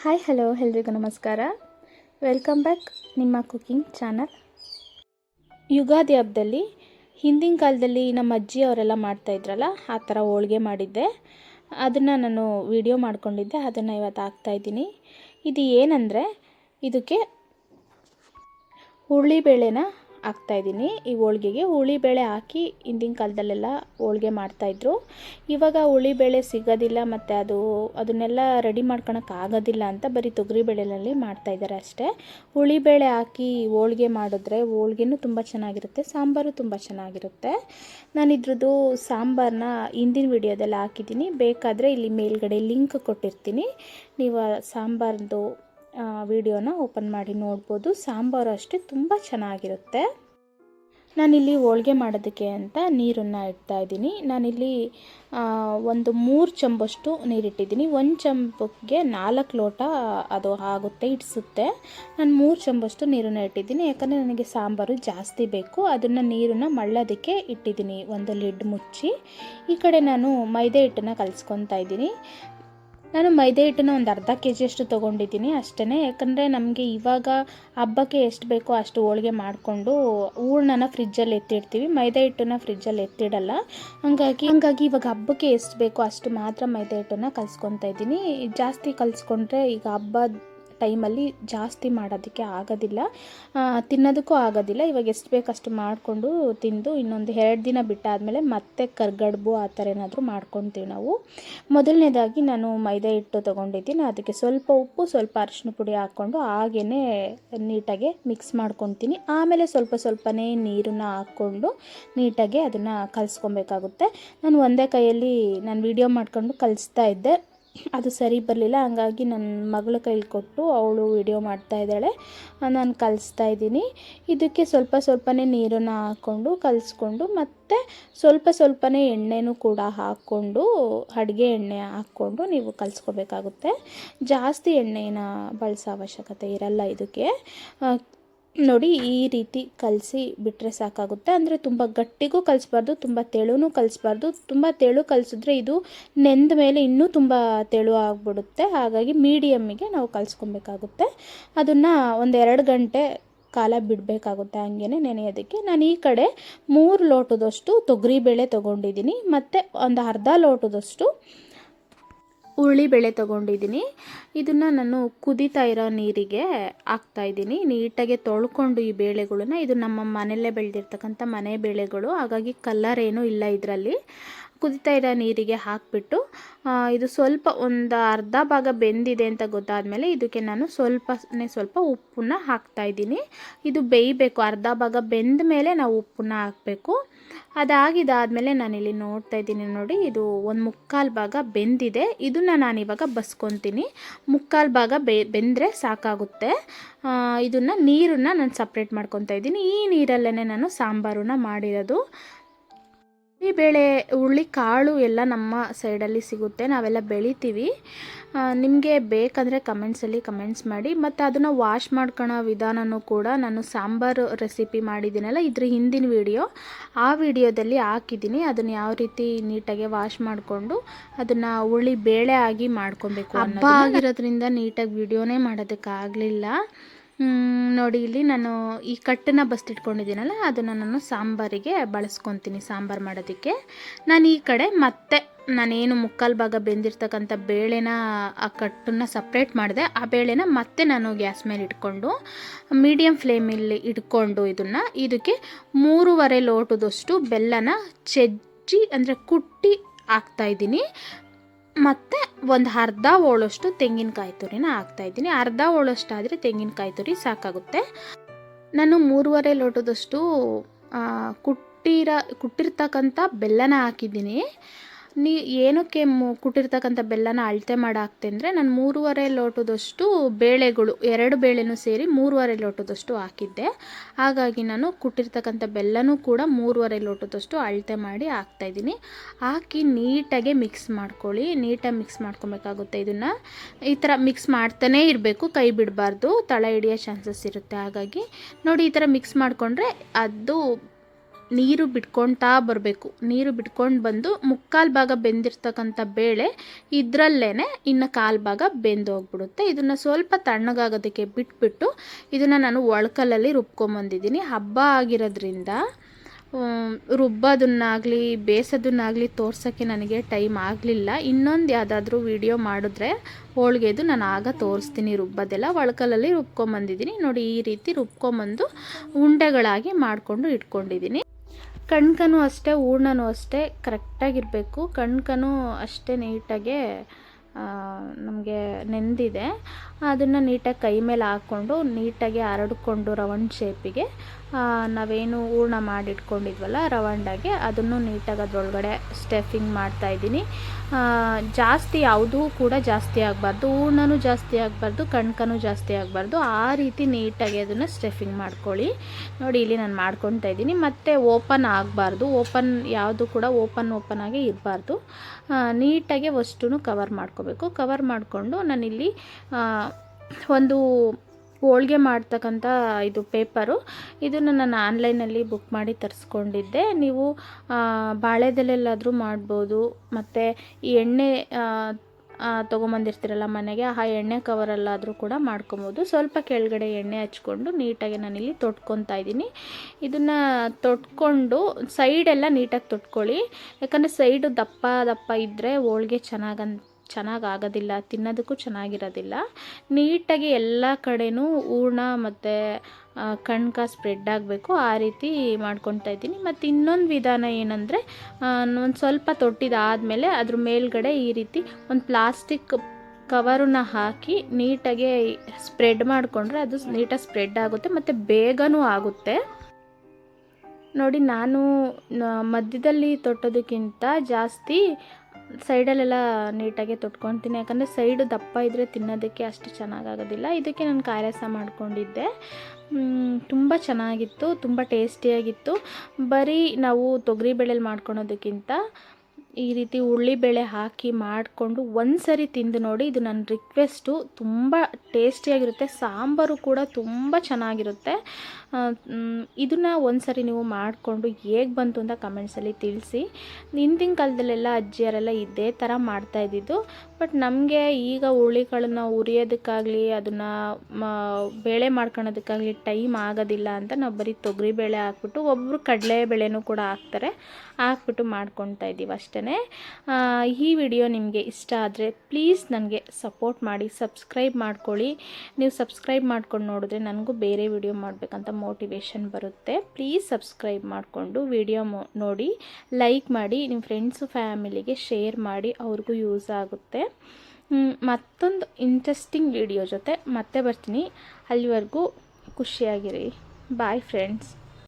Hi, hello, ಎಲ್ರಿಗೂ ನಮಸ್ಕಾರ. Welcome back ನಿಮ್ಮ ಕುಕಿಂಗ್ ಚಾನಲ್. ಯುಗಾದಿ ಹಬ್ಬದಲ್ಲಿ ಹಿಂದಿನ ಕಾಲದಲ್ಲಿ ನಮ್ಮ ಅಜ್ಜಿ ಅವರೆಲ್ಲ ಮಾಡ್ತಾಯಿದ್ರಲ್ಲ ಆ ಥರ ಹೋಳಿಗೆ ಮಾಡಿದ್ದೆ. ಅದನ್ನು ನಾನು ವಿಡಿಯೋ ಮಾಡ್ಕೊಂಡಿದ್ದೆ, ಅದನ್ನು ಇವತ್ತು ಹಾಕ್ತಾಯಿದ್ದೀನಿ ಇದು ಏನಂದರೆ, ಇದಕ್ಕೆ ಹುರುಳಿಬೇಳೆನ ಹಾಕ್ತಾಯಿದ್ದೀನಿ ಈ ಹೋಳ್ಗೆಗೆ ಹುಳಿಬೇಳೆ ಹಾಕಿ ಹಿಂದಿನ ಕಾಲದಲ್ಲೆಲ್ಲ ಹೋಳಿಗೆ ಮಾಡ್ತಾಯಿದ್ರು ಇವಾಗ ಹುಳಿಬೇಳೆ ಸಿಗೋದಿಲ್ಲ ಮತ್ತು ಅದು ಅದನ್ನೆಲ್ಲ ರೆಡಿ ಮಾಡ್ಕೊಳಕ್ಕೆ ಆಗೋದಿಲ್ಲ ಅಂತ ಬರೀ ತೊಗರಿಬೇಳೆನಲ್ಲಿ ಮಾಡ್ತಾಯಿದ್ದಾರೆ ಅಷ್ಟೇ. ಹುಳಿಬೇಳೆ ಹಾಕಿ ಹೋಳಿಗೆ ಮಾಡಿದ್ರೆ ಹೋಳಿಗೆನೂ ತುಂಬ ಚೆನ್ನಾಗಿರುತ್ತೆ, ಸಾಂಬಾರು ತುಂಬ ಚೆನ್ನಾಗಿರುತ್ತೆ. ನಾನು ಇದ್ರದ್ದು ಸಾಂಬಾರನ್ನ ಹಿಂದಿನ ವಿಡಿಯೋದಲ್ಲಿ ಹಾಕಿದ್ದೀನಿ. ಬೇಕಾದರೆ ಇಲ್ಲಿ ಮೇಲ್ಗಡೆ ಲಿಂಕ್ ಕೊಟ್ಟಿರ್ತೀನಿ. ನೀವು ಸಾಂಬಾರ್ದು ವಿಡಿಯೋನ ಓಪನ್ ಮಾಡಿ ನೋಡ್ಬೋದು. ಸಾಂಬಾರು ಅಷ್ಟೇ ತುಂಬ ಚೆನ್ನಾಗಿರುತ್ತೆ. ನಾನಿಲ್ಲಿ ಹೋಳ್ಗೆ ಮಾಡೋದಕ್ಕೆ ಅಂತ ನೀರನ್ನು ಇಡ್ತಾ ಇದ್ದೀನಿ. ನಾನಿಲ್ಲಿ ಒಂದು ಮೂರು ಚಂಬಷ್ಟು ನೀರಿಟ್ಟಿದ್ದೀನಿ. ಒಂದು ಚಂಬಕ್ಕೆ ನಾಲ್ಕು ಲೋಟ ಅದು ಆಗುತ್ತೆ, ಇಡಿಸುತ್ತೆ. ನಾನು ಮೂರು ಚಂಬಷ್ಟು ನೀರನ್ನು ಇಟ್ಟಿದ್ದೀನಿ. ಯಾಕಂದರೆ ನನಗೆ ಸಾಂಬಾರು ಜಾಸ್ತಿ ಬೇಕು. ಅದನ್ನು ನೀರನ್ನು ಮಳ್ಳೋದಕ್ಕೆ ಇಟ್ಟಿದ್ದೀನಿ. ಒಂದು ಲಿಡ್ ಮುಚ್ಚಿ. ಈ ಕಡೆ ನಾನು ಮೈದೆ ಹಿಟ್ಟನ್ನು ಕಲಿಸ್ಕೊತಾ ಇದ್ದೀನಿ. ನಾನು ಮೈದೆ ಹಿಟ್ಟನ್ನ ಒಂದು ಅರ್ಧ ಕೆ ಜಿಯಷ್ಟು ತೊಗೊಂಡಿದ್ದೀನಿ ಅಷ್ಟೇ ಯಾಕಂದರೆ ನಮಗೆ ಇವಾಗ ಹಬ್ಬಕ್ಕೆ ಎಷ್ಟು ಬೇಕೋ ಅಷ್ಟು ಹೋಳಿಗೆ ಮಾಡಿಕೊಂಡು ಹೂರ್ಣನ ಫ್ರಿಜ್ಜಲ್ಲಿ ಎತ್ತಿಡ್ತೀವಿ. ಮೈದೆ ಹಿಟ್ಟನ್ನ ಫ್ರಿಜ್ಜಲ್ಲಿ ಎತ್ತಿಡಲ್ಲ. ಹಾಗಾಗಿ ಹಾಗಾಗಿ ಇವಾಗ ಹಬ್ಬಕ್ಕೆ ಎಷ್ಟು ಬೇಕೋ ಅಷ್ಟು ಮಾತ್ರ ಮೈದೆ ಹಿಟ್ಟನ್ನು ಕಲಿಸ್ಕೊತಾ ಇದ್ದೀನಿ. ಜಾಸ್ತಿ ಕಲಿಸ್ಕೊಂಡ್ರೆ ಈಗ ಹಬ್ಬ ಟೈಮಲ್ಲಿ ಜಾಸ್ತಿ ಮಾಡೋದಕ್ಕೆ ಆಗೋದಿಲ್ಲ. ತಿನ್ನೋದಕ್ಕೂ ಆಗೋದಿಲ್ಲ. ಇವಾಗ ಎಷ್ಟು ಬೇಕಷ್ಟು ಮಾಡಿಕೊಂಡು ತಿಂದು ಇನ್ನೊಂದು ಎರಡು ದಿನ ಬಿಟ್ಟಾದಮೇಲೆ ಮತ್ತೆ ಕರ್ಗಡ್ಬು ಆ ಥರ ಏನಾದರೂ ಮಾಡ್ಕೊತೀವಿ ನಾವು. ಮೊದಲನೇದಾಗಿ ನಾನು ಮೈದಾ ಹಿಟ್ಟು ತೊಗೊಂಡಿದ್ದೀನಿ. ಅದಕ್ಕೆ ಸ್ವಲ್ಪ ಉಪ್ಪು, ಸ್ವಲ್ಪ ಅರಿಶಿನ ಪುಡಿ ಹಾಕ್ಕೊಂಡು ಹಾಗೇ ನೀಟಾಗಿ ಮಿಕ್ಸ್ ಮಾಡ್ಕೊತೀನಿ. ಆಮೇಲೆ ಸ್ವಲ್ಪ ಸ್ವಲ್ಪನೇ ನೀರನ್ನ ಹಾಕ್ಕೊಂಡು ನೀಟಾಗಿ ಅದನ್ನು ಕಲಿಸ್ಕೊಬೇಕಾಗುತ್ತೆ. ನಾನು ಒಂದೇ ಕೈಯಲ್ಲಿ, ನಾನು ವಿಡಿಯೋ ಮಾಡಿಕೊಂಡು ಕಲಿಸ್ತಾ ಇದ್ದೆ. ಅದು ಸರಿ ಬರಲಿಲ್ಲ. ಹಂಗಾಗಿ ನನ್ನ ಮಗಳ ಕೈಲಿ ಕೊಟ್ಟು ಅವಳು ವಿಡಿಯೋ ಮಾಡ್ತಾ ಇದ್ದಾಳೆ. ನಾನು ಕಲಿಸ್ತಾ ಇದ್ದೀನಿ. ಇದಕ್ಕೆ ಸ್ವಲ್ಪ ಸ್ವಲ್ಪನೇ ನೀರನ್ನು ಹಾಕ್ಕೊಂಡು ಕಲಿಸ್ಕೊಂಡು ಮತ್ತು ಸ್ವಲ್ಪ ಸ್ವಲ್ಪನೇ ಎಣ್ಣೆನೂ ಕೂಡ ಹಾಕ್ಕೊಂಡು, ಅಡುಗೆ ಎಣ್ಣೆ ಹಾಕ್ಕೊಂಡು ನೀವು ಕಲಿಸ್ಕೋಬೇಕಾಗುತ್ತೆ. ಜಾಸ್ತಿ ಎಣ್ಣೆನ ಬಳಸೋ ಅವಶ್ಯಕತೆ ಇರಲ್ಲ ಇದಕ್ಕೆ. ನೋಡಿ, ಈ ರೀತಿ ಕಲಸಿ ಬಿಟ್ಟರೆ ಸಾಕಾಗುತ್ತೆ. ಅಂದರೆ ತುಂಬ ಗಟ್ಟಿಗೂ ಕಲಿಸ್ಬಾರ್ದು, ತುಂಬ ತೆಳುನೂ ಕಲಿಸ್ಬಾರ್ದು. ತುಂಬ ತೆಳು ಕಲಿಸಿದ್ರೆ ಇದು ನೆಂದ ಮೇಲೆ ಇನ್ನೂ ತುಂಬ ತೆಳು ಆಗಿಬಿಡುತ್ತೆ. ಹಾಗಾಗಿ ಮೀಡಿಯಮ್ಮಿಗೆ ನಾವು ಕಲಿಸ್ಕೊಬೇಕಾಗುತ್ತೆ. ಅದನ್ನು ಒಂದೆರಡು ಗಂಟೆ ಕಾಲ ಬಿಡಬೇಕಾಗುತ್ತೆ ಹಂಗೆ ನೆನೆಯೋದಕ್ಕೆ. ನಾನು ಈ ಕಡೆ ಮೂರು ಲೋಟದಷ್ಟು ತೊಗರಿಬೇಳೆ ತೊಗೊಂಡಿದ್ದೀನಿ. ಮತ್ತು ಒಂದು ಅರ್ಧ ಲೋಟದಷ್ಟು ಬೇಳೆ ತೊಗೊಂಡಿದ್ದೀನಿ. ಇದನ್ನು ನಾನು ಕುದೀತಾ ಇರೋ ನೀರಿಗೆ ಹಾಕ್ತಾಯಿದ್ದೀನಿ ನೀಟಾಗಿ ತೊಳ್ಕೊಂಡು ಈ ಬೇಳೆಗಳನ್ನ ಇದು ನಮ್ಮ ಮನೆಯಲ್ಲೇ ಬೆಳೆದಿರ್ತಕ್ಕಂಥ ಮನೆ ಬೇಳೆಗಳು. ಹಾಗಾಗಿ ಕಲ್ಲರ್ ಏನೂ ಇಲ್ಲ ಇದರಲ್ಲಿ. ಕುದಿತಾ ಇರೋ ನೀರಿಗೆ ಹಾಕಿಬಿಟ್ಟು ಇದು ಸ್ವಲ್ಪ ಒಂದು ಅರ್ಧ ಭಾಗ ಬೆಂದಿದೆ ಅಂತ ಗೊತ್ತಾದಮೇಲೆ ಇದಕ್ಕೆ ನಾನು ಸ್ವಲ್ಪನೇ ಸ್ವಲ್ಪ ಉಪ್ಪನ್ನ ಹಾಕ್ತಾಯಿದ್ದೀನಿ ಇದು ಬೇಯಬೇಕು. ಅರ್ಧ ಭಾಗ ಬೆಂದ ಮೇಲೆ ನಾವು ಉಪ್ಪನ್ನ ಹಾಕಬೇಕು. ಅದಾಗಿದ್ದಾದಮೇಲೆ ನಾನಿಲ್ಲಿ ನೋಡ್ತಾ ಇದ್ದೀನಿ ನೋಡಿ, ಇದು ಒಂದು ಮುಕ್ಕಾಲು ಭಾಗ ಬೆಂದಿದೆ. ಇದನ್ನು ನಾನಿವಾಗ ಬಸ್ಕೊತೀನಿ. ಮುಕ್ಕಾಲು ಭಾಗ ಬೆ, ಬೆಂದರೆ ಸಾಕಾಗುತ್ತೆ. ಇದನ್ನು ನೀರನ್ನು ನಾನು ಸಪ್ರೇಟ್ ಮಾಡ್ಕೊತಾ ಇದ್ದೀನಿ. ಈ ನೀರಲ್ಲೇ ನಾನು ಸಾಂಬಾರನ್ನ ಮಾಡಿರೋದು. ಈ ಬೇಳೆ ಹುರುಳಿ ಕಾಳು ಎಲ್ಲ ನಮ್ಮ ಸೈಡಲ್ಲಿ ಸಿಗುತ್ತೆ. ನಾವೆಲ್ಲ ಬೆಳಿತೀವಿ. ನಿಮಗೆ ಬೇಕಂದರೆ ಕಮೆಂಟ್ಸಲ್ಲಿ ಕಮೆಂಟ್ಸ್ ಮಾಡಿ, ಮತ್ತು ಅದನ್ನು ವಾಶ್ ಮಾಡ್ಕೊಳ್ಳೋ ವಿಧಾನನೂ ಕೂಡ ನಾನು ಸಾಂಬಾರು ರೆಸಿಪಿ ಮಾಡಿದ್ದೀನಲ್ಲ, ಇದ್ರ ಹಿಂದಿನ ವಿಡಿಯೋ ಆ ವಿಡಿಯೋದಲ್ಲಿ ಹಾಕಿದ್ದೀನಿ, ಅದನ್ನು ಯಾವ ರೀತಿ ನೀಟಾಗಿ ವಾಶ್ ಮಾಡಿಕೊಂಡು, ಅದನ್ನು ಉಳಿ ಬೇಳೆ ಆಗಿ ಮಾಡ್ಕೊಬೇಕು ಹಬ್ಬ ಆಗಿರೋದ್ರಿಂದ ನೀಟಾಗಿ ವಿಡಿಯೋನೇ ಮಾಡೋದಕ್ಕಾಗಲಿಲ್ಲ ನೋಡಿ, ಇಲ್ಲಿ ನಾನು ಈ ಕಟ್ಟನ್ನು ಬಸ್ತಿಟ್ಕೊಂಡಿದ್ದೀನಲ್ಲ, ಅದನ್ನು ನಾನು ಸಾಂಬಾರಿಗೆ ಬಳಸ್ಕೊತೀನಿ, ಸಾಂಬಾರು ಮಾಡೋದಕ್ಕೆ. ನಾನು ಈ ಕಡೆ ಮತ್ತೆ ನಾನೇನು ಮುಕ್ಕಾಲು ಭಾಗ ಬೆಂದಿರ್ತಕ್ಕಂಥ ಬೇಳೆನ ಆ ಕಟ್ಟನ್ನ ಸಪ್ರೇಟ್ ಮಾಡಿದೆ. ಆ ಬೇಳೆನ ಮತ್ತೆ ನಾನು ಗ್ಯಾಸ್ ಮೇಲೆ ಇಟ್ಕೊಂಡು ಮೀಡಿಯಮ್ ಫ್ಲೇಮಲ್ಲಿ ಇಟ್ಕೊಂಡು ಇದನ್ನು ಇದಕ್ಕೆ ಮೂರುವರೆ ಲೋಟದಷ್ಟು ಬೆಲ್ಲನ ಚೆಜ್ಜಿ ಅಂದರೆ ಕುಟ್ಟಿ ಹಾಕ್ತಾಯಿದ್ದೀನಿ ಮತ್ತು ಒಂದು ಅರ್ಧ ಹೋಳಷ್ಟು ತೆಂಗಿನಕಾಯಿ ತುರಿನ ಹಾಕ್ತಾಯಿದ್ದೀನಿ ಅರ್ಧ ಹೋಳಷ್ಟಾದರೆ ತೆಂಗಿನಕಾಯಿ ತುರಿ ಸಾಕಾಗುತ್ತೆ. ನಾನು ಮೂರುವರೆ ಲೋಟದಷ್ಟು ಕುಟ್ಟಿರ, ಕುಟ್ಟಿರ್ತಕ್ಕಂಥ ಬೆಲ್ಲನ ಹಾಕಿದ್ದೀನಿ. ನೀ ಏನಕ್ಕೆ ಮು ಕುಟ್ಟಿರ್ತಕ್ಕಂಥ ಬೆಲ್ಲನ ಅಳತೆ ಮಾಡಿ ಅಂದರೆ ನಾನು ಮೂರುವರೆ ಲೋಟದಷ್ಟು ಬೇಳೆಗಳು, ಎರಡು ಬೇಳೆನೂ ಸೇರಿ ಮೂರುವರೆ ಲೋಟದಷ್ಟು ಹಾಕಿದ್ದೆ. ಹಾಗಾಗಿ ನಾನು ಕುಟ್ಟಿರ್ತಕ್ಕಂಥ ಬೆಲ್ಲನೂ ಕೂಡ ಮೂರುವರೆ ಲೋಟದಷ್ಟು ಅಳತೆ ಮಾಡಿ ಹಾಕ್ತಾಯಿದ್ದೀನಿ ಹಾಕಿ ನೀಟಾಗೆ ಮಿಕ್ಸ್ ಮಾಡ್ಕೊಳ್ಳಿ. ನೀಟಾಗಿ ಮಿಕ್ಸ್ ಮಾಡ್ಕೊಬೇಕಾಗುತ್ತೆ ಇದನ್ನು. ಈ ಥರ ಮಿಕ್ಸ್ ಮಾಡ್ತಾನೇ ಇರಬೇಕು, ಕೈ ಬಿಡಬಾರ್ದು, ತಳ ಹಿಡಿಯೋ ಚಾನ್ಸಸ್ ಇರುತ್ತೆ. ಹಾಗಾಗಿ ನೋಡಿ ಈ ಥರ ಮಿಕ್ಸ್ ಮಾಡಿಕೊಂಡ್ರೆ ಅದು ನೀರು ಬಿಟ್ಕೊಳ್ತಾ ಬರಬೇಕು. ನೀರು ಬಿಟ್ಕೊಂಡು ಬಂದು ಮುಕ್ಕಾಲು ಭಾಗ ಬೆಂದಿರ್ತಕ್ಕಂಥ ಬೇಳೆ ಇದರಲ್ಲೇ ಇನ್ನು ಕಾಲು ಭಾಗ ಬೆಂದು ಹೋಗ್ಬಿಡುತ್ತೆ. ಇದನ್ನು ಸ್ವಲ್ಪ ತಣ್ಣಗಾಗೋದಕ್ಕೆ ಬಿಟ್ಬಿಟ್ಟು ಇದನ್ನು ನಾನು ಒಳ್ಕಲ್ಲಲ್ಲಿ ರುಬ್ಕೊಂಬಂದಿದ್ದೀನಿ. ಹಬ್ಬ ಆಗಿರೋದ್ರಿಂದ ರುಬ್ಬೋದನ್ನಾಗಲಿ ಬೇಯಿಸೋದನ್ನಾಗಲಿ ತೋರ್ಸೋಕ್ಕೆ ನನಗೆ ಟೈಮ್ ಆಗಲಿಲ್ಲ. ಇನ್ನೊಂದು ಯಾವುದಾದ್ರೂ ವಿಡಿಯೋ ಮಾಡಿದ್ರೆ ಹೋಳಿಗೆದು ನಾನು ಆಗ ತೋರಿಸ್ತೀನಿ ರುಬ್ಬೋದೆಲ್ಲ. ಒಳ್ಕಲಲ್ಲಿ ರುಬ್ಕೊಂಬಂದಿದ್ದೀನಿ. ನೋಡಿ ಈ ರೀತಿ ರುಬ್ಕೊಂಬಂದು ಉಂಡೆಗಳಾಗಿ ಮಾಡಿಕೊಂಡು ಇಟ್ಕೊಂಡಿದ್ದೀನಿ. ಕಣ್ಕನೂ ಅಷ್ಟೇ ಹೂರ್ಣನೂ ಅಷ್ಟೇ ಕರೆಕ್ಟಾಗಿರಬೇಕು. ಕಣ್ಕನೂ ಅಷ್ಟೇ ನೀಟಾಗೆ ನಮಗೆ ನೆಂದಿದೆ. ಅದನ್ನು ನೀಟಾಗಿ ಕೈ ಮೇಲೆ ಹಾಕ್ಕೊಂಡು ನೀಟಾಗಿ ಹರಡ್ಕೊಂಡು ರೌಂಡ್ ಶೇಪಿಗೆ ನಾವೇನು ಹೂರ್ಣ ಮಾಡಿಟ್ಕೊಂಡಿದ್ವಲ್ಲ ರವಂಡಾಗೆ, ಅದನ್ನು ನೀಟಾಗಿ ಅದರೊಳಗಡೆ ಸ್ಟೆಫಿಂಗ್ ಮಾಡ್ತಾಯಿದ್ದೀನಿ ಜಾಸ್ತಿ ಯಾವುದೂ ಕೂಡ ಜಾಸ್ತಿ ಆಗಬಾರ್ದು. ಹೂರ್ಣನೂ ಜಾಸ್ತಿ ಆಗಬಾರ್ದು, ಕಣ್ಕನೂ ಜಾಸ್ತಿ ಆಗಬಾರ್ದು. ಆ ರೀತಿ ನೀಟಾಗಿ ಅದನ್ನು ಸ್ಟೆಫಿಂಗ್ ಮಾಡ್ಕೊಳ್ಳಿ. ನೋಡಿ, ಇಲ್ಲಿ ನಾನು ಮಾಡ್ಕೊತಾ ಇದ್ದೀನಿ. ಮತ್ತು ಓಪನ್ ಆಗಬಾರ್ದು. ಓಪನ್ ಯಾವುದು ಕೂಡ ಓಪನ್ ಓಪನ್ ಆಗಿ ಇರಬಾರ್ದು. ನೀಟಾಗಿ ಅಷ್ಟು ಕವರ್ ಮಾಡ್ಕೋಬೇಕು. ಕವರ್ ಮಾಡಿಕೊಂಡು ನಾನಿಲ್ಲಿ ಒಂದು ಹೋಳ್ಗೆ ಮಾಡ್ತಕ್ಕಂಥ ಇದು ಪೇಪರು. ಇದನ್ನು ನಾನು ಆನ್ಲೈನಲ್ಲಿ ಬುಕ್ ಮಾಡಿ ತರಿಸ್ಕೊಂಡಿದ್ದೆ. ನೀವು ಬಾಳೆದೆಲೆಲ್ಲಾದರೂ ಮಾಡ್ಬೋದು. ಮತ್ತು ಈ ಎಣ್ಣೆ ತೊಗೊಂಬಂದಿರ್ತೀರಲ್ಲ ಮನೆಗೆ, ಆ ಎಣ್ಣೆ ಕವರಲ್ಲಾದರೂ ಕೂಡ ಮಾಡ್ಕೊಬೋದು. ಸ್ವಲ್ಪ ಕೆಳಗಡೆ ಎಣ್ಣೆ ಹಚ್ಕೊಂಡು ನೀಟಾಗಿ ನಾನಿಲ್ಲಿ ತೊಟ್ಕೊತಾ ಇದ್ದೀನಿ. ಇದನ್ನು ತೊಟ್ಕೊಂಡು ಸೈಡೆಲ್ಲ ನೀಟಾಗಿ ತೊಟ್ಕೊಳ್ಳಿ. ಯಾಕಂದರೆ ಸೈಡು ದಪ್ಪ ದಪ್ಪ ಇದ್ದರೆ ಹೋಳ್ಗೆ ಚೆನ್ನಾಗಂತ ಚೆನ್ನಾಗಿ ಆಗೋದಿಲ್ಲ ತಿನ್ನೋದಕ್ಕೂ ಚೆನ್ನಾಗಿರೋದಿಲ್ಲ. ನೀಟಾಗಿ ಎಲ್ಲ ಕಡೆನೂ ಹೂರ್ಣ ಮತ್ತು ಕಣ್ಕ ಸ್ಪ್ರೆಡ್ ಆಗಬೇಕು. ಆ ರೀತಿ ಮಾಡ್ಕೊತಾ ಇದ್ದೀನಿ. ಮತ್ತು ಇನ್ನೊಂದು ವಿಧಾನ ಏನಂದರೆ ಒಂದು ಸ್ವಲ್ಪ ತೊಟ್ಟಿದಾದಮೇಲೆ ಅದ್ರ ಮೇಲ್ಗಡೆ ಈ ರೀತಿ ಒಂದು ಪ್ಲಾಸ್ಟಿಕ್ ಕವರನ್ನ ಹಾಕಿ ನೀಟಾಗಿ ಸ್ಪ್ರೆಡ್ ಮಾಡಿಕೊಂಡ್ರೆ ಅದು ನೀಟಾಗಿ ಸ್ಪ್ರೆಡ್ ಆಗುತ್ತೆ, ಮತ್ತು ಬೇಗನೂ ಆಗುತ್ತೆ. ನೋಡಿ, ನಾನು ಮಧ್ಯದಲ್ಲಿ ತೊಟ್ಟೋದಕ್ಕಿಂತ ಜಾಸ್ತಿ ಸೈಡಲ್ಲೆಲ್ಲ ನೀಟಾಗಿ ತೊಟ್ಕೊತೀನಿ ಯಾಕಂದರೆ ಸೈಡು ದಪ್ಪ ಇದ್ದರೆ ತಿನ್ನೋದಕ್ಕೆ ಅಷ್ಟು ಚೆನ್ನಾಗಾಗೋದಿಲ್ಲ. ಇದಕ್ಕೆ ನಾನು ಕಾಯರಸ ಮಾಡಿಕೊಂಡಿದ್ದೆ. ತುಂಬ ಚೆನ್ನಾಗಿತ್ತು, ತುಂಬ ಟೇಸ್ಟಿಯಾಗಿತ್ತು. ಬರೀ ನಾವು ತೊಗರಿಬೇಳೆಲಿ ಮಾಡ್ಕೊಳೋದಕ್ಕಿಂತ ಈ ರೀತಿ ಉಳ್ಳಿಬೇಳೆ ಹಾಕಿ ಮಾಡಿಕೊಂಡು ಒಂದು ಸರಿ ತಿಂದು ನೋಡಿ, ಇದು ನನ್ನ ರಿಕ್ವೆಸ್ಟು ತುಂಬ ಟೇಸ್ಟಿಯಾಗಿರುತ್ತೆ ಸಾಂಬಾರು ಕೂಡ ತುಂಬ ಚೆನ್ನಾಗಿರುತ್ತೆ. ಇದನ್ನು ಒಂದು ಸರಿ ನೀವು ಮಾಡಿಕೊಂಡು ಹೇಗೆ ಬಂತು ಅಂತ ಕಮೆಂಟ್ಸಲ್ಲಿ ತಿಳಿಸಿ. ಹಿಂದಿನ ಕಾಲದಲ್ಲೆಲ್ಲ ಅಜ್ಜಿಯರೆಲ್ಲ ಇದೇ ಥರ ಮಾಡ್ತಾಯಿದ್ದಿದ್ದು ಬಟ್ ನಮಗೆ ಈಗ ಹುಳಿಗಳನ್ನ ಉರಿಯೋದಕ್ಕಾಗಲಿ, ಅದನ್ನು ಬೇಳೆ ಮಾಡ್ಕೊಳೋದಕ್ಕಾಗಲಿ ಟೈಮ್ ಆಗೋದಿಲ್ಲ ಅಂತ ನಾವು ಬರೀ ತೊಗರಿ ಬೇಳೆ ಹಾಕ್ಬಿಟ್ಟು ಒಬ್ಬರು ಕಡಲೆ ಬೇಳೆನೂ ಕೂಡ ಹಾಕ್ತಾರೆ. ಹಾಕ್ಬಿಟ್ಟು ಮಾಡ್ಕೊತಾ ಇದ್ದೀವಿ ಅಷ್ಟೇ. ಈ ವಿಡಿಯೋ ನಿಮಗೆ ಇಷ್ಟ ಆದರೆ ಪ್ಲೀಸ್ ನನಗೆ ಸಪೋರ್ಟ್ ಮಾಡಿ, ಸಬ್ಸ್ಕ್ರೈಬ್ ಮಾಡ್ಕೊಳ್ಳಿ. ನೀವು ಸಬ್ಸ್ಕ್ರೈಬ್ ಮಾಡ್ಕೊಂಡು ನೋಡಿದ್ರೆ ನನಗೂ ಬೇರೆ ವಿಡಿಯೋ ಮಾಡಬೇಕಂತ ಮೋಟಿವೇಶನ್ ಬರುತ್ತೆ. ಪ್ಲೀಸ್ ಸಬ್ಸ್ಕ್ರೈಬ್ ಮಾಡಿಕೊಂಡು ವಿಡಿಯೋ ನೋಡಿ, ಲೈಕ್ ಮಾಡಿ ನಿಮ್ಮ ಫ್ರೆಂಡ್ಸು, ಫ್ಯಾಮಿಲಿಗೆ ಶೇರ್ ಮಾಡಿ, ಅವ್ರಿಗೂ ಯೂಸ್ ಆಗುತ್ತೆ. ಮತ್ತೊಂದು ಇಂಟ್ರೆಸ್ಟಿಂಗ್ ವಿಡಿಯೋ ಜೊತೆ ಮತ್ತೆ ಬರ್ತೀನಿ. ಅಲ್ಲಿವರೆಗೂ ಖುಷಿಯಾಗಿರಿ. Bye friends.